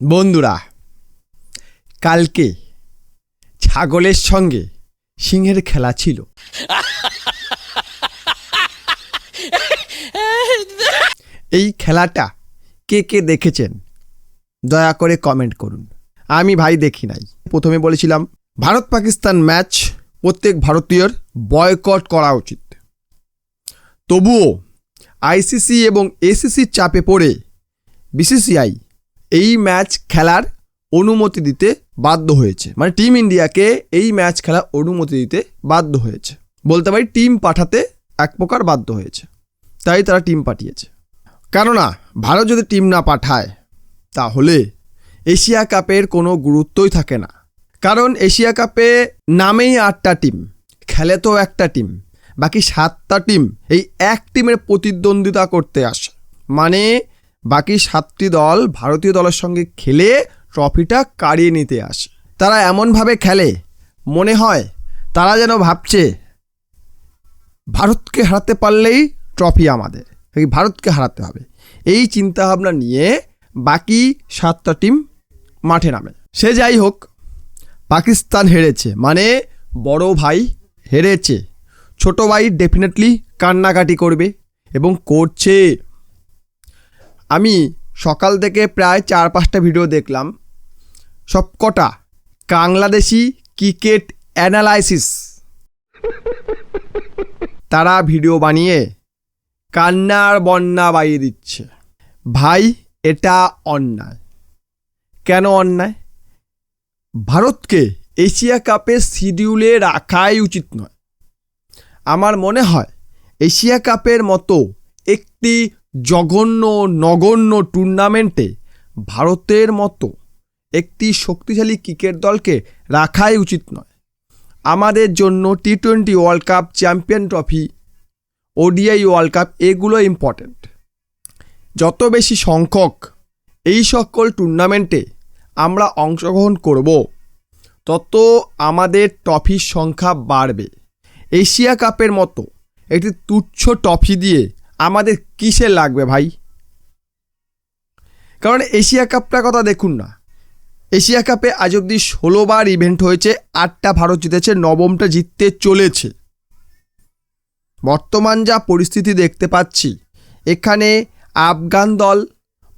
বন্ধুরা, কালকে ছাগলের সঙ্গে সিংহের খেলা ছিল। এই খেলাটা কে কে দেখেছেন? দয়া করে কমেন্ট করুন। আমি ভাই দেখি নাই। প্রথমে বলেছিলাম ভারত পাকিস্তান ম্যাচ প্রত্যেক ভারতীয়র বয়কট করা উচিত। তবুও আইসিসি এবং এসিসির চাপে পড়ে বিসিসিআই এই ম্যাচ খেলার অনুমতি দিতে বাধ্য হয়েছে। মানে টিম ইন্ডিয়াকে এই ম্যাচ খেলার অনুমতি দিতে বাধ্য হয়েছে। বলতে পারি টিম পাঠাতে এক প্রকার বাধ্য হয়েছে। তাই তারা টিম পাঠিয়েছে। কেননা, ভারত যদি টিম না পাঠায়, তাহলে এশিয়া কাপের কোনো গুরুত্বই থাকে না। কারণ এশিয়া কাপে নামেই আটটা টিম খেলে তো একটা টিম, বাকি সাতটা টিম এই এক টিমের প্রতিদ্বন্দ্বিতা করতে আসে। মানে বাকি সাতটি দল ভারতীয় দলের সঙ্গে খেলে ট্রফিটা কাড়িয়ে নিতে আসে। তারা এমনভাবে খেলে, মনে হয় তারা যেন ভাবছে, ভারতকে হারাতে পারলেই ট্রফি আমাদের ভারতকে হারাতে হবে? এই চিন্তাভাবনা নিয়ে বাকি সাতটা টিম মাঠে নামে। সে যাই হোক, পাকিস্তান হেরেছে মানে বড় ভাই হেরেছে। ছোট ভাই ডেফিনেটলি কান্নাকাটি করবে এবং করছে। আমি সকাল থেকে প্রায় চার পাঁচটা ভিডিও দেখলাম। সবকটা বাংলাদেশি ক্রিকেট অ্যানালাইসিস তারা ভিডিও বানিয়ে কান্নার বন্যা বাইয়ে দিচ্ছে। ভাই, এটা অন্যায়। কেন অন্যায়? ভারতকে এশিয়া কাপের শিডিউলে রাখাই উচিত নয়। আমার মনে হয় এশিয়া কাপের মতো একটি জঘন্য নগণ্য টুর্নামেন্টে ভারতের মতো একটি শক্তিশালী ক্রিকেট দলকে রাখাই উচিত নয়। আমাদের জন্য T twenty world cup, champion trophy, ODI world cup এগুলো ইম্পর্ট্যান্ট যত বেশি সংখ্যক এই সকল টুর্নামেন্টে আমরা অংশগ্রহণ করব, তত আমাদের ট্রফির সংখ্যা বাড়বে। এশিয়া কাপের মতো একটি তুচ্ছ ট্রফি দিয়ে আমাদের কিসে লাগবে ভাই? কারণ এশিয়া কাপটার কথা দেখুন না। এশিয়া কাপে আজ অব্দি ষোলোবার ইভেন্ট হয়েছে, আটটা ভারত জিতেছে, নবমটা জিততে চলেছে। বর্তমান যা পরিস্থিতি দেখতে পাচ্ছি, এখানে আফগান দল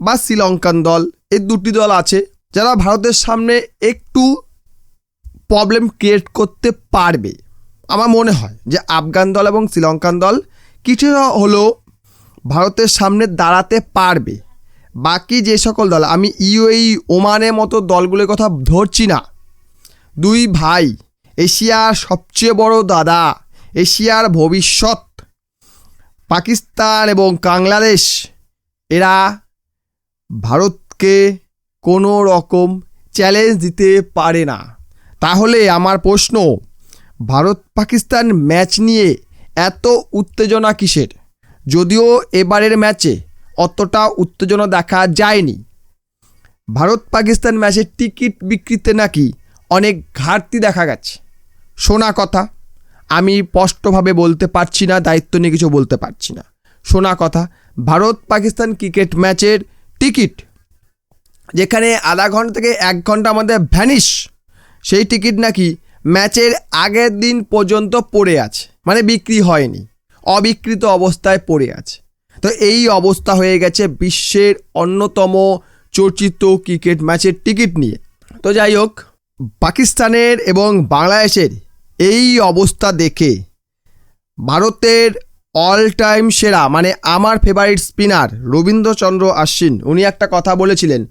বা শ্রীলঙ্কান দল, এই দুটি দল আছে যারা ভারতের সামনে একটু প্রবলেম ক্রিয়েট করতে পারবে। আমার মনে হয় যে আফগান দল এবং শ্রীলঙ্কান দল কিছুটা হলেও ভারতের সামনে দাঁড়াতে পারবে। বাকি যে সকল দল, আমি ইউএই, ওমানের মতো দলগুলোর কথা ধরছি না। দুই ভাই, এশিয়ার সবচেয়ে বড় দাদা, এশিয়ার ভবিষ্যৎ, পাকিস্তান এবং বাংলাদেশ, এরা ভারতকে কোনো রকম চ্যালেঞ্জ দিতে পারে না। তাহলে আমার প্রশ্ন ভারত পাকিস্তান ম্যাচ নিয়ে এত উত্তেজনা কিসের? যদিও এবারের ম্যাচে অতটা উত্তেজনা দেখা যায়নি। ভারত পাকিস্তান ম্যাচের টিকিট বিক্রিতে নাকি অনেক ঘাটতি দেখা গেছে। শোনা কথা, আমি স্পষ্টভাবে বলতে পারছি না, দায়িত্ব নিয়ে কিছু বলতে পারছি না। শোনা কথা ভারত পাকিস্তান ক্রিকেট ম্যাচের টিকিট, যেখানে আধা ঘণ্টা থেকে এক ঘণ্টা আমাদের ভ্যানিশ, সেই টিকিট নাকি ম্যাচের আগের দিন পর্যন্ত পড়ে আছে মানে বিক্রি হয়নি। অবিকৃত অবস্থায় পড়ে আছে। তো এই অবস্থা হয়ে গেছে বিশ্বের অন্যতম চর্চিত ক্রিকেট ম্যাচের টিকিট নিয়ে। তো যাই হোক, পাকিস্তানের এবং বাংলাদেশের এই অবস্থা দেখে ভারতের অল টাইম সেরা মানে আমার ফেভারিট স্পিনার রবীন্দ্রচন্দ্র আশ্বিন, উনি একটা কথা বলেছিলেন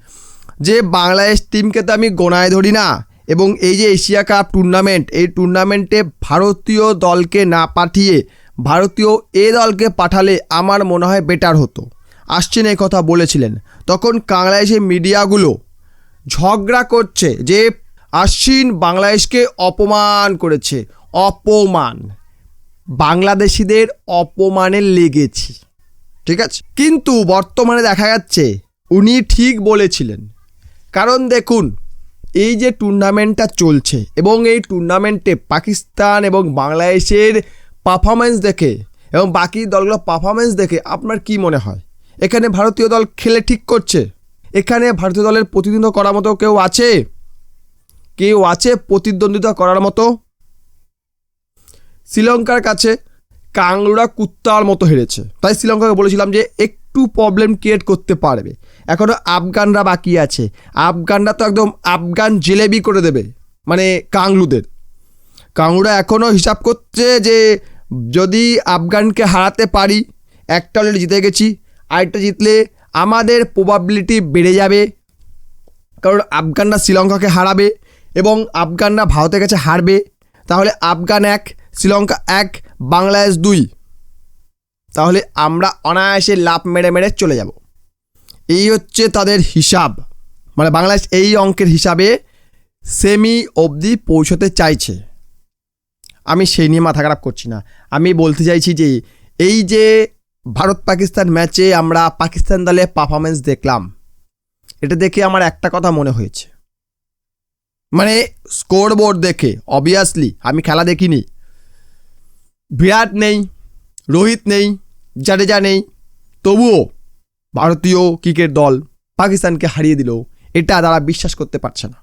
যে বাংলাদেশ টিমকে তো আমি গোনায় ধরি না এবং এই যে এশিয়া কাপ টুর্নামেন্ট এই টুর্নামেন্টে ভারতীয় দলকে না পাঠিয়ে ভারতীয় এ দলকে পাঠালে আমার মনে হয় বেটার হতো। আশ্বিন এই কথা বলেছিলেন। তখন বাংলাদেশের মিডিয়াগুলো ঝগড়া করছে যে আশ্বিন বাংলাদেশকে অপমান করেছে। অপমান। বাংলাদেশিদের অপমানে লেগেছি। ঠিক আছে? কিন্তু বর্তমানে দেখা যাচ্ছে উনি ঠিক বলেছিলেন। কারণ দেখুন, এই যে টুর্নামেন্টটা চলছে এবং এই টুর্নামেন্টে পাকিস্তান এবং বাংলাদেশের পারফরমেন্স দেখে এবং বাকি দলগুলোর পারফরমেন্স দেখে আপনার কি মনে হয়? এখানে ভারতীয় দল খেলে ঠিক করছে? এখানে ভারতীয় দলের প্রতিদ্বন্দ্বিতা করার মতো কেউ আছে? কেউ আছে প্রতিদ্বন্দ্বিতা করার মতো? শ্রীলঙ্কার কাছে কাংলুরা কুত্তার মতো হেরেছে। তাই শ্রীলঙ্কাকে বলেছিলাম যে একটু প্রবলেম ক্রিয়েট করতে পারবে। এখনও আফগানরা বাকি আছে। আফগানরা তো একদম আফগান জেলেবি করে দেবে মানে কাংলুদের। কাংলুরা এখনও হিসাব করছে যে যদি আফগানকে হারাতে পারি, একটা অলরেডি জিতে গেছি, আরেকটা জিতলে আমাদের প্রবাবিলিটি বেড়ে যাবে। কারণ আফগানরা শ্রীলঙ্কাকে হারাবে এবং আফগানরা ভারতের কাছে হারবে। তাহলে আফগান এক, শ্রীলঙ্কা এক, বাংলাদেশ দুই। তাহলে আমরা অনায়াসে লাভ মেরে মেরে চলে যাব। এই হচ্ছে তাদের হিসাব। মানে বাংলাদেশ এই অঙ্কের হিসাবে সেমি অবধি পৌঁছতে চাইছে। আমি সেই নিয়ে মাথা খারাপ করছি না। আমি বলতে চাইছি যে, এই যে ভারত পাকিস্তান ম্যাচে আমরা পাকিস্তান দলে পারফরমেন্স দেখলাম, এটা দেখে আমার একটা কথা মনে হয়েছে। মানে স্কোর বোর্ড দেখে অবভিয়াসলি আমি খেলা দেখিনি। বিরাট নেই, রোহিত নেই, জাডেজা নেই, তবুও ভারতীয় ক্রিকেট দল পাকিস্তানকে হারিয়ে দিল এটা তারা বিশ্বাস করতে পারছে না।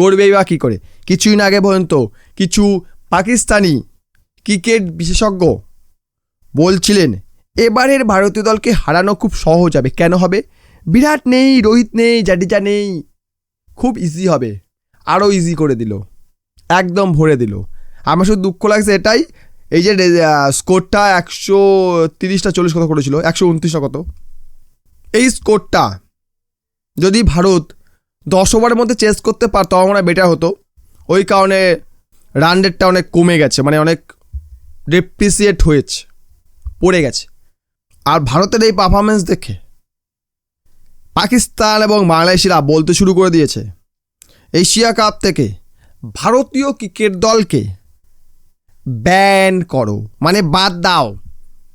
করবেই বা কী করে? কিছুই না আগে পর্যন্ত। কিছু পাকিস্তানি ক্রিকেট বিশেষজ্ঞ বলছিলেন, এবারের ভারতীয় দলকে হারানো খুব সহজ হবে। কেন হবে? বিরাট নেই, রোহিত নেই, জাডেজা নেই। খুব ইজি হবে। আরও ইজি করে দিল। একদম ভরে দিল। আমার শুধু দুঃখ লাগছে এটাই, এই যে স্কোরটা একশো তিরিশটা চল্লিশ কত করেছিল? একশো উনত্রিশটা কত? এই স্কোরটা যদি ভারত দশ ওভারের মধ্যে চেস করতে পারতো, আমার বেটার হতো। ওই কারণে রান রেটটা অনেক কমে গেছে মানে অনেক ডেপ্রিসিয়েট হয়েছে, পড়ে গেছে। আর ভারতের এই পারফরমেন্স দেখে পাকিস্তান এবং বাংলাদেশিরা বলতে শুরু করে দিয়েছে, এশিয়া কাপ থেকে ভারতীয় ক্রিকেট দলকে ব্যান করো মানে বাদ দাও,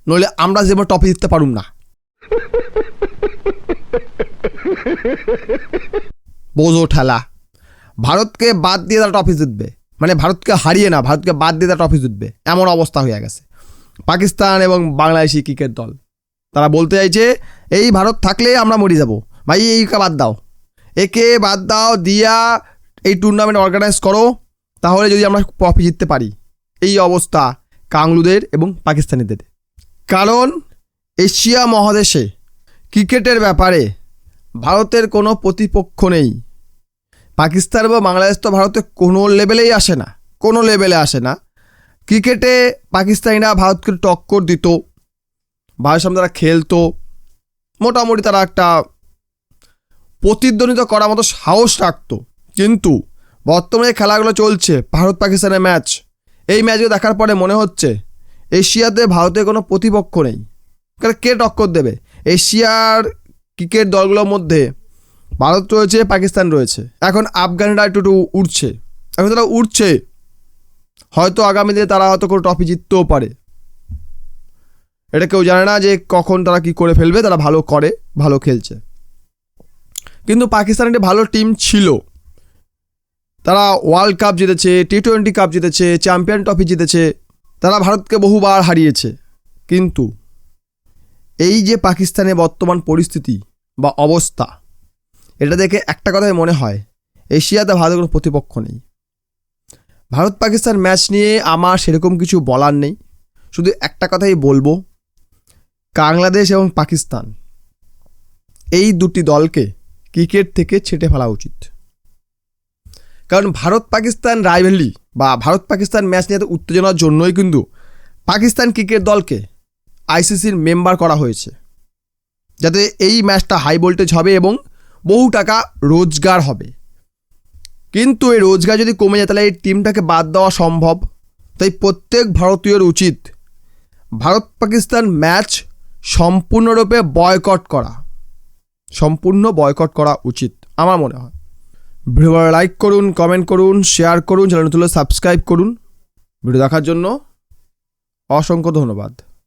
নইলে আমরা যেমন টপে জিততে পারুম না। বোঝো ঠেলা। ভারতকে বাদ দিয়ে তারা ট্রফি জিতবে। মানে ভারতকে হারিয়ে না, ভারতকে বাদ দিয়ে তারা ট্রফি জিতবে। এমন অবস্থা হয়ে গেছে। পাকিস্তান এবং বাংলাদেশি ক্রিকেট দল। তারা বলতে চাইছে, এই ভারত থাকলে আমরা মরে যাব। ভাই, এইকে বাদ দাও। একে বাদ দাও, দিয়া এই টুর্নামেন্ট অর্গানাইজ করো। তাহলে যদি আমরা ট্রফি জিততে পারি। এই অবস্থা কাংলুদের এবং পাকিস্তানিদের। কারণ এশিয়া মহাদেশে ক্রিকেটের ব্যাপারে ভারতের কোনো প্রতিপক্ষ নেই। পাকিস্তান বা বাংলাদেশ তো ভারতে কোনো লেভেলেই আসে না, কোনো লেভেলে আসে না। ক্রিকেটে পাকিস্তানিরা ভারতকে টক্কর দিত ভারতের সামনে তারা খেলতো, মোটামুটি তারা একটা প্রতিদ্বন্দ্বিতা করার মতো সাহস রাখতো। কিন্তু বর্তমানে খেলাগুলো চলছে ভারত পাকিস্তানের ম্যাচ এই ম্যাচগুলো দেখার পরে মনে হচ্ছে এশিয়াতে ভারতের কোনো প্রতিপক্ষ নেই। কারণ কে টক্কর দেবে? এশিয়ার ক্রিকেট দলগুলোর মধ্যে ভারত রয়েছে, পাকিস্তান রয়েছে। এখন আফগানরা একটু একটু উঠছে এখন তারা উঠছে হয়তো আগামী দিনে তারা হয়তো কোনো ট্রফি জিততেও পারে। এটা কেউ জানে না যে কখন তারা কি করে ফেলবে, তারা ভালো করে, ভালো খেলছে। কিন্তু পাকিস্তান একটি ভালো টিম ছিল। তারা ওয়ার্ল্ড কাপ জিতেছে টি টোয়েন্টি কাপ জিতেছে চ্যাম্পিয়ন ট্রফি জিতেছে। তারা ভারতকে বহুবার হারিয়েছে। কিন্তু এই যে পাকিস্তানের বর্তমান পরিস্থিতি বা অবস্থা এটা দেখে একটা কথাই মনে হয়, এশিয়াতে ভারতের কোনো প্রতিপক্ষ নেই। ভারত পাকিস্তান ম্যাচ নিয়ে আমার সেরকম কিছু বলার নেই, শুধু একটা কথাই বলব, বাংলাদেশ এবং পাকিস্তান, এই দুটি দলকে ক্রিকেট থেকে ছেটে ফেলা উচিত। কারণ ভারত পাকিস্তান রাইভেলি বা ভারত পাকিস্তান ম্যাচ নিয়ে উত্তেজনার জন্যই কিন্তু পাকিস্তান ক্রিকেট দলকে আইসিসির মেম্বার করা হয়েছে, যাতে এই ম্যাচটা হাই ভোল্টেজ হবে এবং বহু টাকা রোজগার হবে। কিন্তু এই রোজগার যদি কমে যায়, তাহলে এই টিমটাকে বাদ দেওয়া সম্ভব। তাই প্রত্যেক ভারতীয়র উচিত ভারত পাকিস্তান ম্যাচ সম্পূর্ণরূপে বয়কট করা। সম্পূর্ণ বয়কট করা উচিত, আমার মনে হয়। ভিডিও লাইক করুন কমেন্ট করুন শেয়ার করুন চ্যানেল সাবস্ক্রাইব করুন। ভিডিও দেখার জন্য অসংখ্য ধন্যবাদ।